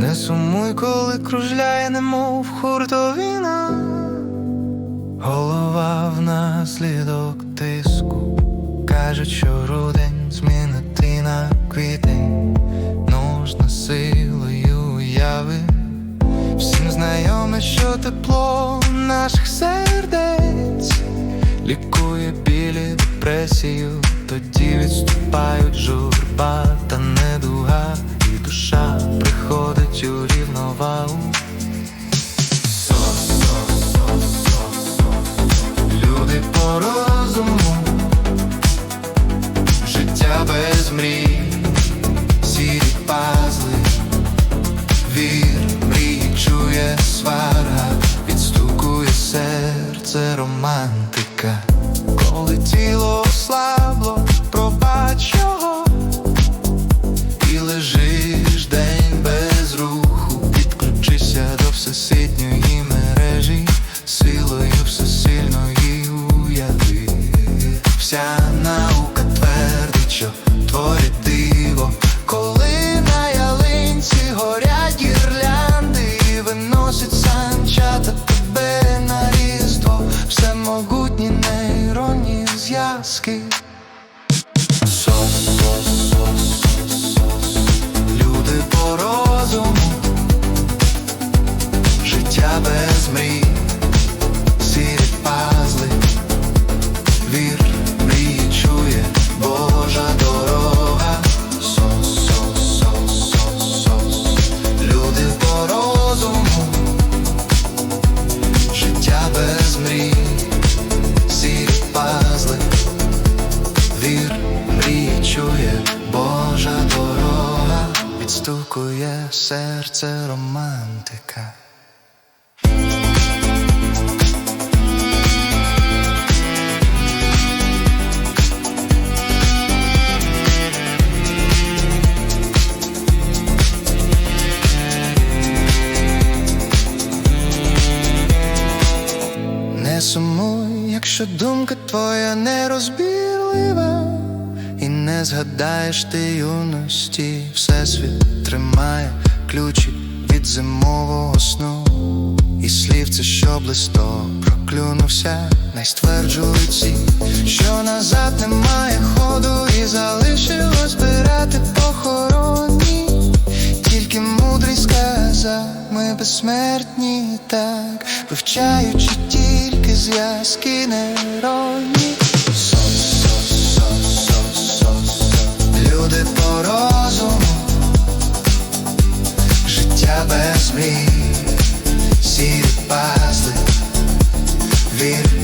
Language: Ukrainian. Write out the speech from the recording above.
Не сумуй, коли кружляє, немов хуртовина, голова внаслідок тиску. Кажуть, що грудень змінити на квітень. Нужно силою уяви. Всім знайоме, що тепло наших сердець. Лікує білі депресію, тоді відступають журба та недуга, романтика, коли тіло ослабло, відстукує серце романтика. Не сумуй, якщо думка твоя нерозбірлива не згадаєш ти юності, Всесвіт тримає ключі від зимового сну І слівце, що блисто проклюнувся, найстверджують ці, що назад немає ходу, і залишилось збирати похоронні. Тільки мудрість сказав, ми безсмертні так, вивчаючи тільки зв'язки нейронні. past me, se passa, vira